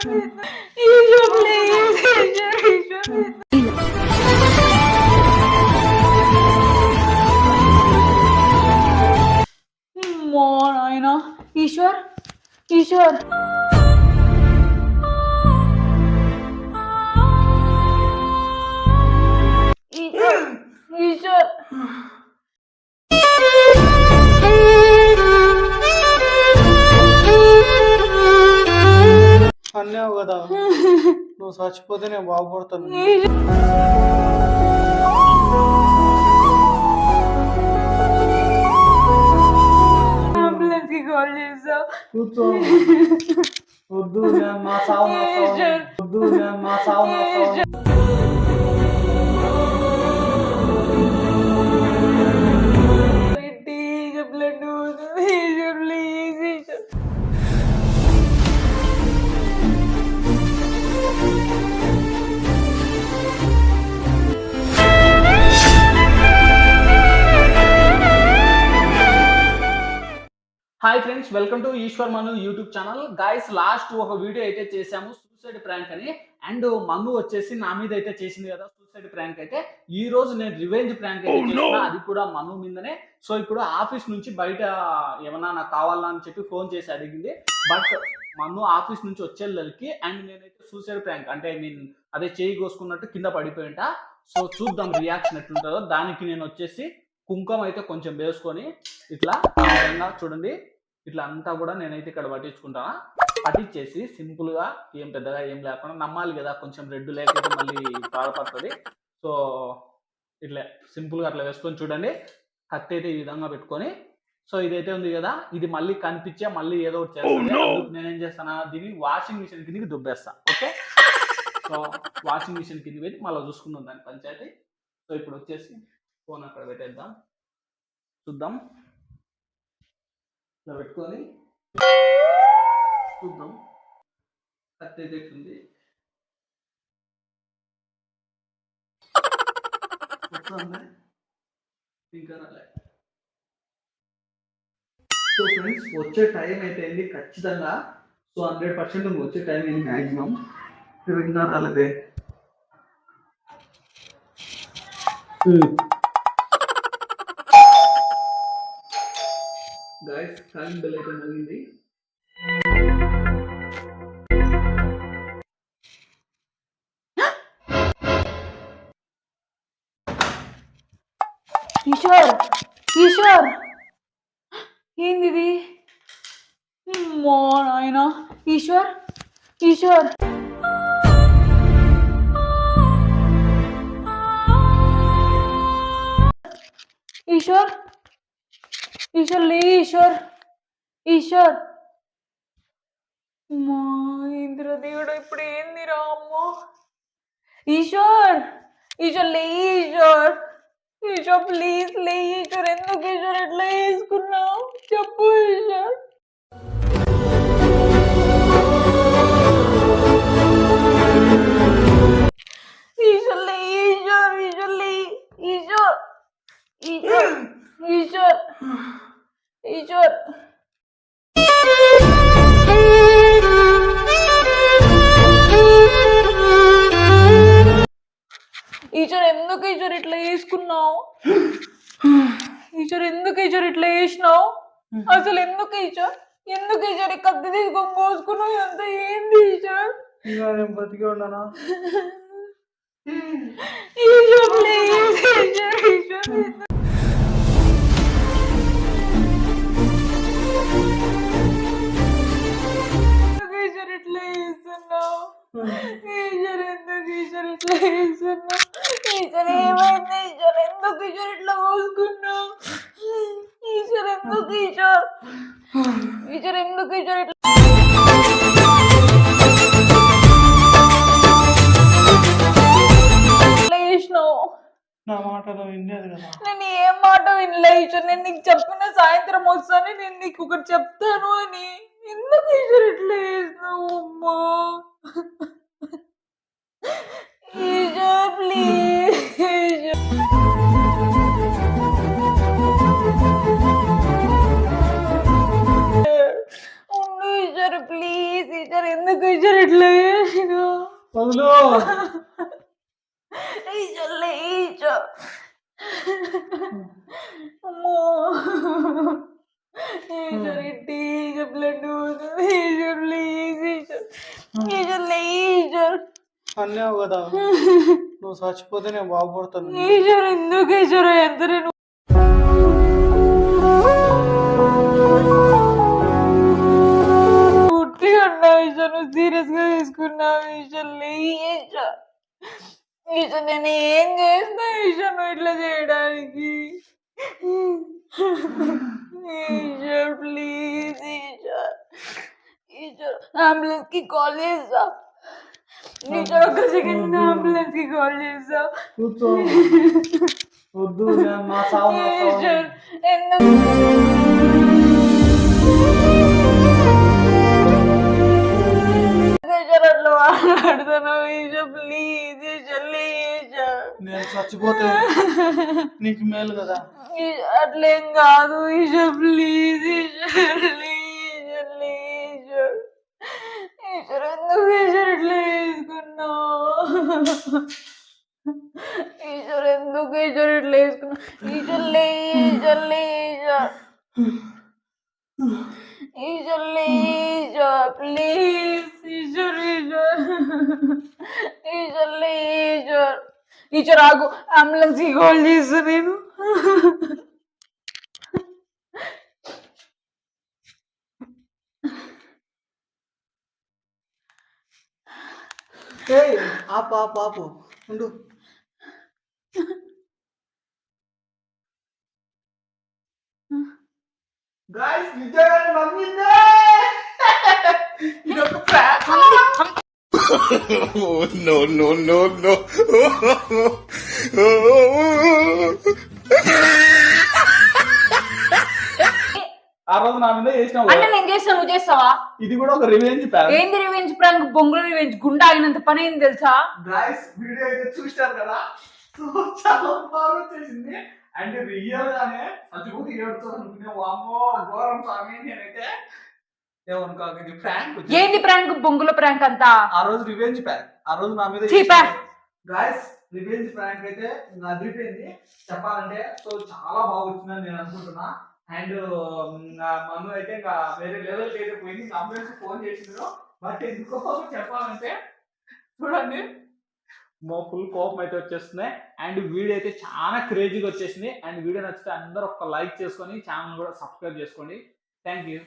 ఈశో please ఈశో ఈశో అమ్మో నాయన ఈశ్వర్ ఈశ్వర్ ఈశ్వర్ అన్నావు కదా. నువ్వు చచ్చిపోతే నేను బాగుపడతాను. అంబులెన్స్కి కాల్ చేసా. కూర్చో. వద్దు మా సావు నా సావు. వద్దు మా సావు నా సావు. Hi friends welcome to Eshwar Manu YouTube channel guys last ఒక వీడియో అయితే చేసాము సూసైడ్ ప్రాంక్ అని. అండ్ మను వచ్చేసి నా మీద అయితే చేసింది కదా సూసైడ్ ప్రాంక్ అయితే. ఈ రోజు నేను రివెంజ్ ప్రాంక్ అయితే చేసిన అది కూడా మను మీదనే. సో ఇప్పుడు ఆఫీస్ నుంచి బయట ఏమన్నా నాకు కావాలా అని చెప్పి ఫోన్ చేసి అడిగింది. బట్ మను ఆఫీస్ నుంచి వచ్చేళ్ళకి అండ్ నేనైతే సూసైడ్ ప్రాంక్ అంటే మీన్ అదే చేయి కోసుకున్నట్టు కింద పడిపోయింట. సో చూద్దాం రియాక్షన్ ఎట్లుంటుందో. దానికి నేను వచ్చేసి కుంకుమ అయితే కొంచెం వేసుకొని ఇట్లా చూడండి. ఇట్లా అంతా కూడా నేనైతే ఇక్కడ పట్టించుకుంటానా. పట్టించేసి సింపుల్గా ఏం పెద్దగా ఏం లేకుండా నమ్మాలి కదా కొంచెం రెడ్ లేకపోతే మళ్ళీ బాధపడుతుంది. సో ఇట్లా సింపుల్గా అట్లా వేసుకొని చూడండి. కత్తి అయితే ఈ విధంగా పెట్టుకొని. సో ఇదైతే ఉంది కదా ఇది మళ్ళీ కనిపించే మళ్ళీ ఏదో ఒకటి చేస్తుంది అందుకు నేనేం చేస్తానా దీన్ని వాషింగ్ మిషన్ కిందకి దుబ్బేస్తా ఓకే? సో వాషింగ్ మిషన్ కింద పెట్టి మళ్ళీ చూసుకుందాం దాని పంచాయతీ. సో ఇప్పుడు వచ్చేసి ఫోన్ అక్కడ పెట్టేద్దాం. చూద్దాం. ఇలా పెట్టుకొని చూద్దాం. కత్తి అయితే ఎట్లుంది? వస్తుందా? ఇంకా రాలే. సో ఫ్రెండ్స్ వచ్చే టైం అయితే అయింది ఖచ్చితంగా సో హండ్రెడ్ పర్సెంట్ వచ్చే టైం అయింది మ్యాక్సిమం ఇంకా రాలేదే గైస్ కాలింగ్ బెల్ అయితే మోగింది కిషోర్ ఈశ్వర్ ఏంది ఇది అమ్మో నాయన ఈశ్వర్ ఈశ్వర్ ఈశ్వర్ ఈశ్వర్ లే ఈశ్వర్ ఈశ్వర్ అమ్మా ఏందిరా దేవుడు ఇప్పుడు ఏందిరా అమ్మో ఈశ్వర్ ఈశ్వర్ లే ఈశ్వర్ ఈశ్వర్ ప్లీజ్ లే ఈశ్వర్ ఎందుకు ఈశ్వర్ ఎట్లా వేసుకున్నావు చెప్పు ఈశ్వర్ ఈశ్వర్ ఎందుకు ఈశ్వర్ ఇట్లా వేసుకున్నావు ఈశ్వర్ ఎందుకు ఈశ్వర్ ఇట్లా వేసినావు అసలు ఎందుకు ఈశ్వర్ ఎందుకు ఈశ్వర్ ఈ కత్తి తీసుకొని కోసుకున్నావు ఎంత ఏంది ఈశ్వర్ ఇంకా నేను బతికి ఉన్నానా? ఈశ్వర్ ప్లీజ్ ఈశ్వర్ ఈశ్వర్ చేస్తున్నావు ఈశ్వర్ ఎందుకు ఈశ్వర్ ఇట్లా చేస్తున్నావు ఈశ్వర్ ఏమైంది ఈశ్వర్ ఎందుకు ఈశ్వర్ ఇట్లా కోసుకున్నావు ఈశ్వర్ ఎందుకు ఈశ్వర్ ఈశ్వర్ ఎందుకు ఈశ్వర్ ఇట్లా నా మాటలో వినేది కదా. నేను ఏం మాట వినలే ఈశ్వర్? నేను నీకు చెప్పిన సాయంత్రం వస్తాను నేను నీకు ఒకటి చెప్తాను అని. ఎందుకు ఈశ్వర్ ఇట్లే ఈశ్వర్ ఎందుకు ఈశ్వర్ ఇట్లా అమ్మో. బ్లడ్ అన్నావు కదా. నువ్వు చచ్చిపోతే నేను బాగుపడతాను. ఈశ్వర్ ఎందుకు ఈశ్వర్ ఎంత నేను ఉట్టిగా ఉన్నావు ఈశ్వర్ నువ్వు సీరియస్గా తీసుకున్నావు ఈశ్వర్ లే ఈశ్వర్ ఈశ్వర్ నేను ఏం చేస్తా ఈశ్వర్ నువ్వు ఇట్లా చేయడానికి ఈశ్వర్ ప్లీజ్ ఈశ్వర్ ఈశ్వర్ అంబులెన్స్కి కాల్ చేస్తా ఈశ్వర్ ఒక సెకండ్ అంబులెన్స్కి కాల్ చేస్తా కూర్చో వద్దు నేను మా సావు నా సావు ఈశ్వర్ ఎందుకు చచ్చిపోతే నీకు మేలు కదా ఈ- అట్లేం కాదు ఈశ్వర్ ప్లీజ్ ఈశ్వర్ ఈశ్వర్ ఈశ్వర్ ఈశ్వర్ ఎందుకు ఈశ్వర్ ఇట్లా వేసుకున్నావు ఈశ్వర్ ఎందుకు ఈశ్వర్ ఇట్లా వేసుకున్నావు ఈశ్వర్ లే ఈశ్వర్ లే ఈశ్వర్ ఈశ్వర్ లే ఈశ్వర్ ప్లీజ్ ఈశ్వర్ ఈశ్వర్ ఈశ్వర్ లే ఈశ్వర్ ఈశ్వర్ ఆగు అంబులెన్స్కి కాల్ చేస్తా నేను ఏయ్ ఆపు ఆపు ఆపు ఉండు గాయ్స్ నిజంగానే నమ్మిందే ఇది ఒక prank Oh, no, no, no, no. ఆ రోజు నా మీద చేసినావు అంటే కదా. నేను చేస్తా నువ్వు చేస్తావా? ఇది కూడా ఒక రివెంజ్ ప్లాన్ ఏంది రివెంజ్ ప్రాంక్ బొంగుల రివెంజ్ గుండా అయినంత పని ఏంది తెలుసా? వీడియో అయితే కదా? సో చాలా బాగా చేసింది అండ్ రియల్ గానే ఏడుతో అనుకునే వామ్మో ఘోరం స్వామి నేనైతే ఏమనుకోక ఇది ప్రాంక్ ఏంది ప్రాంక్ బొంగుల ప్రాంక్ అంతా? ఆ రోజు రివెంజ్ ప్యాక్ ఆ రోజు నా మీద. గాయస్ రివెంజ్ ప్రాంక్ అయితే ఇంకా అదిరిపోయింది. చెప్పాలంటే సో చాలా బాగా వచ్చిందని నేను అనుకుంటున్నా. అండ్ మను అయితే ఇంకా వేరే లెవెల్కి అయితే పోయింది. ఇంకా అంబులెన్స్ ఫోన్ చేసిండ్రు. బట్ ఎందుకో చెప్పాలంటే చూడండి. మా ఫుల్ కోపం అయితే వచ్చేస్తున్నాయి. అండ్ వీడియో అయితే చాలా క్రేజీగా వచ్చేసింది. అండ్ వీడియో నచ్చితే అందరూ ఒక లైక్ చేసుకొని ఛానల్ కూడా సబ్స్క్రైబ్ చేసుకోండి. Thank you